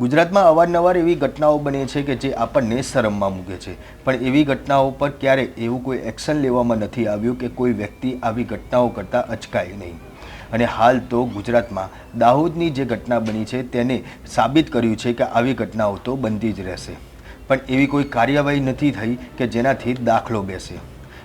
ગુજરાતમાં અવારનવાર એવી ઘટનાઓ બને છે કે જે આપણને શરમમાં મૂકે છે. પણ એવી ઘટનાઓ પર ક્યારે એવું કોઈ એક્શન લેવામાં નથી આવ્યું કે કોઈ વ્યક્તિ આવી ઘટનાઓ કરતાં અચકાય નહીં. અને હાલ તો ગુજરાતમાં દાહોદની જે ઘટના બની છે તેને સાબિત કર્યું છે કે આવી ઘટનાઓ તો બનતી જ રહેશે. પણ એવી કોઈ કાર્યવાહી નથી થઈ કે જેનાથી દાખલો બેસે.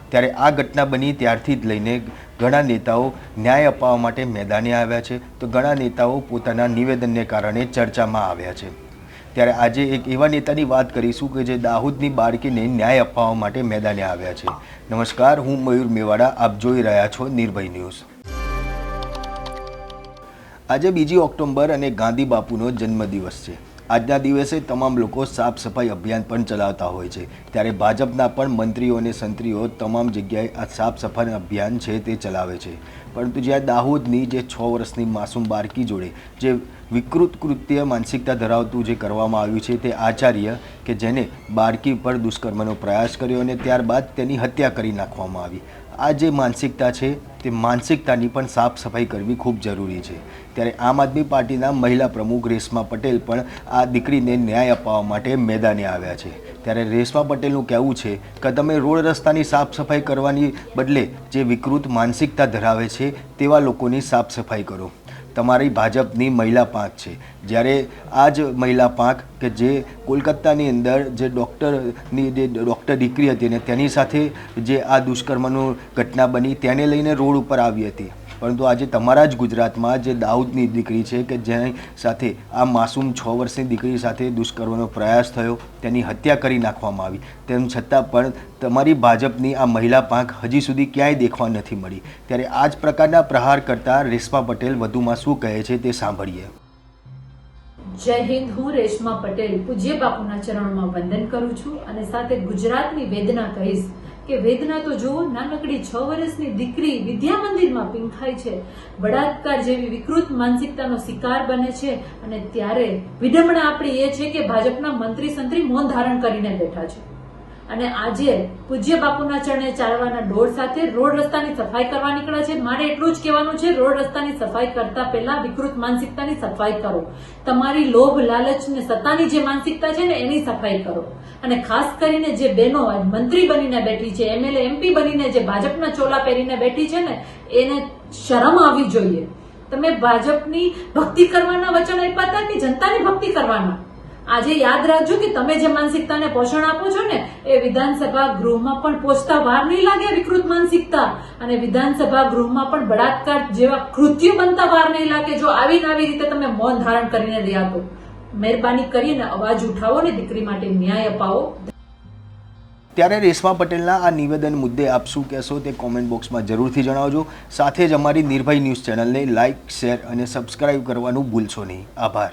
ત્યારે આ ઘટના બની ત્યારથી જ લઈને ઘણા નેતાઓ ન્યાય અપાવવા માટે મેદાને આવ્યા છે. તો ઘણા નેતાઓ પોતાના નિવેદનને કારણે ચર્ચામાં આવ્યા છે. ત્યારે આજે એક એવા નેતાની વાત કરીશું કે જે દાહોદની બાળકીને ન્યાય અપાવવા માટે મેદાને આવ્યા છે. નમસ્કાર, હું મયુર મેવાડા. આપ જોઈ રહ્યા છો નિર્ભય ન્યૂઝ. આજે બીજી ઓક્ટોબર અને ગાંધી બાપુનો જન્મદિવસ છે. આજના દિવસે તમામ લોકો સાફ સફાઈ અભિયાન પણ ચલાવતા હોય છે. ત્યારે ભાજપના પણ મંત્રીઓ અને સંત્રીઓ તમામ જગ્યાએ આ સાફ સફાઈ અભિયાન છે તે ચલાવે છે. પરંતુ જ્યાં દાહોદની જે છ વર્ષની માસૂમ બાળકી જોડે જે વિકૃત કૃત્ય માનસિકતા ધરાવતું જે કરવામાં આવ્યું છે તે આચાર્ય કે જેને બાળકી પર દુષ્કર્મનો પ્રયાસ કર્યો અને ત્યારબાદ તેની હત્યા કરી નાખવામાં આવી. આ જે માનસિકતા છે, તે માનસિકતાની પણ સાફ સફાઈ કરવી ખૂબ જરૂરી છે. ત્યારે આમ આદમી પાર્ટીના મહિલા પ્રમુખ રેશમા પટેલ પણ આ દીકરીને ન્યાય અપાવવા માટે મેદાને આવ્યા છે. ત્યારે રેશમા પટેલનું કહેવું છે કે તમે રોડ રસ્તાની સાફ સફાઈ કરવાની બદલે જે વિકૃત માનસિકતા ધરાવે છે તેવા લોકોની સાફ સફાઈ કરો. તમારી ભાજપની મહિલા પાંખ છે. જ્યારે આ જ મહિલા પાંખ કે જે કોલકાતાની અંદર જે ડૉક્ટરની જે ડૉક્ટર દીકરી હતી ને તેની સાથે જે આ દુષ્કર્મનું ઘટના બની, તેને લઈને રોડ ઉપર આવી હતી. પરંતુ આજે તમારા જ ગુજરાતમાં જે દાઉદની દીકરી છે કે જેની સાથે આ માસૂમ છ વર્ષની દીકરી સાથે દુષ્કર્મનો પ્રયાસ થયો, તેની હત્યા કરી નાખવામાં આવી. તેમ છતાં પણ તમારી ભાજપની આ મહિલા પાંખ હજી સુધી ક્યાંય દેખવા નથી મળી. ત્યારે આ જ પ્રકારના પ્રહાર કરતા રેશમા પટેલ વધુમાં શું કહે છે તે સાંભળીએ. જય હિન્દ, હું રેશમા પટેલ પૂજ્ય બાપુના ચરણમાં વંદન કરું છું અને સાથે ગુજરાતની વેદના કહીશ. કે વેદના તો જુઓ, નાનકડી છ વર્ષની દીકરી વિદ્યા મંદિરમાં પીંખાય છે. બળાત્કાર જેવી વિકૃત માનસિકતાનો શિકાર બને છે અને ત્યારે વિડંબણા આપણી એ છે કે ભાજપના મંત્રી સંત્રી મૌન ધારણ કરીને બેઠા છે. અને આજે પૂજ્ય બાપુના ચરણે ચાલવાના ડોળ સાથે રોડ રસ્તાની સફાઈ કરવા નીકળ્યા છે. મારે એટલું જ કહેવાનું છે, રોડ રસ્તાની સફાઈ કરતા પહેલા વિકૃત માનસિકતાની સફાઈ કરો. તમારી લોભ, લાલચ ને સત્તાની જે માનસિકતા છે ને એની સફાઈ કરો. અને ખાસ કરીને જે બહેનો મંત્રી બનીને બેઠી છે, એમએલએ, એમપી બનીને જે ભાજપના ચોલા પહેરીને બેઠી છે ને, એને શરમ આવવી જોઈએ. તમે ભાજપની ભક્તિ કરવાના વચન આપ્યા હતા કે જનતાની ભક્તિ કરવાના? આજે યાદ રાખજો કે તમે જે માનસિકતાને પોષણ આપો છો ને, એ વિધાનસભા ગૃહમાં પણ પહોંચતા વાર નહીં લાગે વિકૃત માનસિકતા. અને વિધાનસભા ગૃહમાં પણ બળાત્કાર જેવા કૃત્યો બનતા વાર નહીં લાગે. જો આવી આવી રીતે તમે મૌન ધારણ કરીને રહ્યા તો મહેરબાની કરીને અવાજ ઉઠાવો ને દીકરી માટે ન્યાય અપાવો. ત્યારે રેશમા પટેલના આ નિવેદન મુદ્દે આપ શું કહેશો તે કોમેન્ટ બોક્સમાં જરૂરથી જણાવજો. સાથે જ અમારી નિર્ભય ન્યૂઝ ચેનલને લાઇક શેર અને સબસ્ક્રાઇબ કરવાનું ભૂલશો નહીં. આભાર.